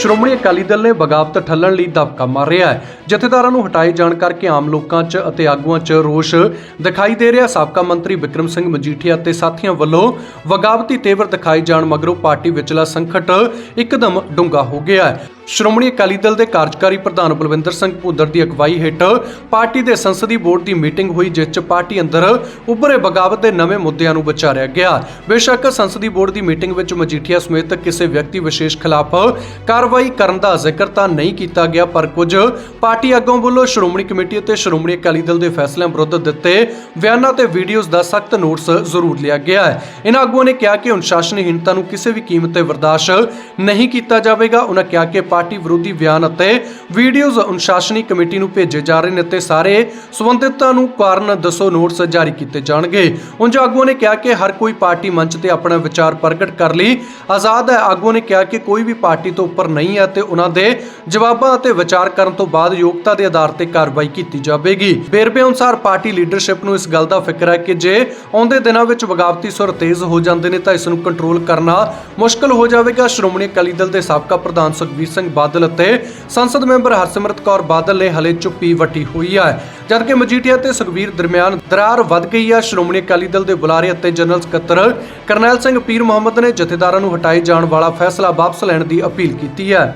ਸ਼੍ਰੋਮਣੀ ਅਕਾਲੀ ਦਲ ਨੇ ਬਗਾਵਤ ਠੱਲਣ ਲਈ ਦਬਕਾ ਰਿਹਾ ਹੈ। ਜਥੇਦਾਰਾਂ ਨੂੰ ਹਟਾਏ ਜਾਣ ਕਰਕੇ ਆਮ ਲੋਕਾਂ 'ਚ ਅਤੇ ਆਗੂਆਂ 'ਚ ਰੋਸ਼ ਦਿਖਾਈ ਦੇ ਰਿਹਾ। ਸਾਬਕਾ ਮੰਤਰੀ ਵਿਕਰਮ ਸਿੰਘ ਮਜੀਠੀਆ ਅਤੇ ਸਾਥੀਆਂ ਵੱਲੋਂ ਬਗਾਵਤੀ ਤੇਵਰ ਦਿਖਾਏ ਜਾਣ ਮਗਰੋਂ ਪਾਰਟੀ ਵਿਚਲਾ ਸੰਕਟ ਇੱਕਦਮ ਡੂੰਘਾ ਹੋ ਗਿਆ ਹੈ। ਸ਼੍ਰੋਮਣੀ ਅਕਾਲੀ ਦਲ ਦੇ ਕਾਰਜਕਾਰੀ ਪ੍ਰਧਾਨ ਬਲਵਿੰਦਰ ਸਿੰਘ ਭੁੱਦਰ ਦੀ ਅਗਵਾਈ ਹੇਠ ਪਾਰਟੀ ਦੇ ਸੰਸਦੀ ਬੋਰਡ ਦੀ ਮੀਟਿੰਗ ਹੋਈ, ਜਿਸ 'ਚ ਪਾਰਟੀ ਅੰਦਰ ਉੱਭਰੇ ਬਗਾਵਤ ਦੇ ਨਵੇਂ ਮੁੱਦਿਆਂ ਨੂੰ ਵਿਚਾਰਿਆ ਗਿਆ। ਬੇਸ਼ੱਕ ਸੰਸਦੀ ਬੋਰਡ ਦੀ ਮੀਟਿੰਗ ਵਿੱਚ ਮਜੀਠੀਆ ਸਮੇਤ ਕਿਸੇ ਵਿਅਕਤੀ ਵਿਸ਼ੇਸ਼ ਖਿਲਾਫ ਕਾਰਵਾਈ ਕਰਨ ਦਾ ਜ਼ਿਕਰ ਤਾਂ ਨਹੀਂ ਕੀਤਾ ਗਿਆ, ਪਰ ਕੁਝ ਪਾਰਟੀ ਆਗੂਆਂ ਵੱਲੋਂ ਸ਼੍ਰੋਮਣੀ ਕਮੇਟੀ ਅਤੇ ਸ਼੍ਰੋਮਣੀ ਅਕਾਲੀ ਦਲ ਦੇ ਫੈਸਲਿਆਂ ਵਿਰੁੱਧ ਦਿੱਤੇ ਬਿਆਨਾਂ ਤੇ ਵੀਡੀਓਜ਼ ਦਾ ਸਖਤ ਨੋਟਿਸ ਜ਼ਰੂਰ ਲਿਆ ਗਿਆ ਹੈ। ਇਨ੍ਹਾਂ ਆਗੂਆਂ ਨੇ ਕਿਹਾ ਕਿ ਅਨੁਸ਼ਾਸਨਹੀਣਤਾ ਨੂੰ ਕਿਸੇ ਵੀ ਕੀਮਤ ਤੇ ਬਰਦਾਸ਼ਤ ਨਹੀਂ ਕੀਤਾ ਜਾਵੇਗਾ। ਉਹਨਾਂ ਕਿਹਾ ਕਿ ਪਾਰਟੀ ਵਿਰੋਧੀ ਬਿਆਨ ਅਤੇ ਵੀਡੀਓਜ਼ ਅਨੁਸ਼ਾਸਨੀ ਕਮੇਟੀ ਨੂੰ ਭੇਜੇ ਜਾ ਰਹੇ ਨੇ ਤੇ ਸਾਰੇ ਸੰਬੰਧਿਤਾਂ ਨੂੰ ਕਾਰਨ ਦੱਸੋ ਨੋਟਿਸ ਜਾਰੀ ਕੀਤੇ ਜਾਣਗੇ। ਉਂਝ ਆਗੂਆਂ ਨੇ ਕਿਹਾ ਕਿ ਹਰ ਕੋਈ ਪਾਰਟੀ ਮੰਚ ਤੇ ਆਪਣਾ ਵਿਚਾਰ ਪ੍ਰਗਟ ਕਰ ਲਈ, ਆਜ਼ਾਦ ਹੈ। ਆਗੂਆਂ ਨੇ ਕਿਹਾ ਕਿ ਕੋਈ ਵੀ ਪਾਰਟੀ ਤੋਂ ਉੱਪਰ ਨਹੀਂ ਹੈ ਤੇ ਉਹਨਾਂ ਦੇ ਜਵਾਬਾਂ ਅਤੇ ਵਿਚਾਰ ਕਰਨ ਤੋਂ ਬਾਅਦ ਯੋਗਤਾ ਦੇ ਆਧਾਰ ਤੇ ਕਾਰਵਾਈ ਕੀਤੀ ਜਾਵੇਗੀ। ਵੇਰਵੇ ਅਨੁਸਾਰ ਪਾਰਟੀ ਲੀਡਰਸ਼ਿਪ ਨੂੰ ਇਸ ਗੱਲ ਦਾ ਫਿਕਰ ਹੈ ਕਿ ਜੇ ਆਉਂਦੇ ਦਿਨਾਂ ਵਿੱਚ ਬਗਾਵਤੀ ਸੁਰ ਤੇਜ਼ ਹੋ ਜਾਂਦੇ ਨੇ ਤਾਂ ਇਸ ਨੂੰ ਕੰਟਰੋਲ ਕਰਨਾ ਮੁਸ਼ਕਲ ਹੋ ਜਾਵੇਗਾ। ਸ਼੍ਰੋਮਣੀ ਅਕਾਲੀ ਦਲ ਦੇ ਸਾਬਕਾ ਪ੍ਰਧਾਨ ਸੁਖਬੀਰ ਸਿੰਘ ਸਿੰਘ ਬਾਦਲ ਅਤੇ ਸੰਸਦ ਮੈਂਬਰ ਹਰਸਿਮਰਤ ਕੌਰ ਬਾਦਲ ਨੇ ਹਲੇ ਚੁੱਪੀ ਵੱਟੀ ਹੋਈ ਹੈ। ਜਦਕਿ ਮਜੀਠੀਆ ਤੇ ਸੁਖਬੀਰ ਦਰਮਿਆਨ ਦਰਾਰ ਵੱਧ ਗਈ ਹੈ, ਸ਼੍ਰੋਮਣੀ ਅਕਾਲੀ ਦਲ ਦੇ ਬੁਲਾਰੇ ਅਤੇ ਜਨਰਲ ਸਕੱਤਰ ਕਰਨੈਲ ਸਿੰਘ ਪੀਰ ਮੁਹੰਮਦ ਨੇ ਜਥੇਦਾਰਾਂ ਨੂੰ ਹਟਾਏ ਜਾਣ ਵਾਲਾ ਫੈਸਲਾ ਵਾਪਸ ਲੈਣ ਦੀ ਅਪੀਲ ਕੀਤੀ ਹੈ।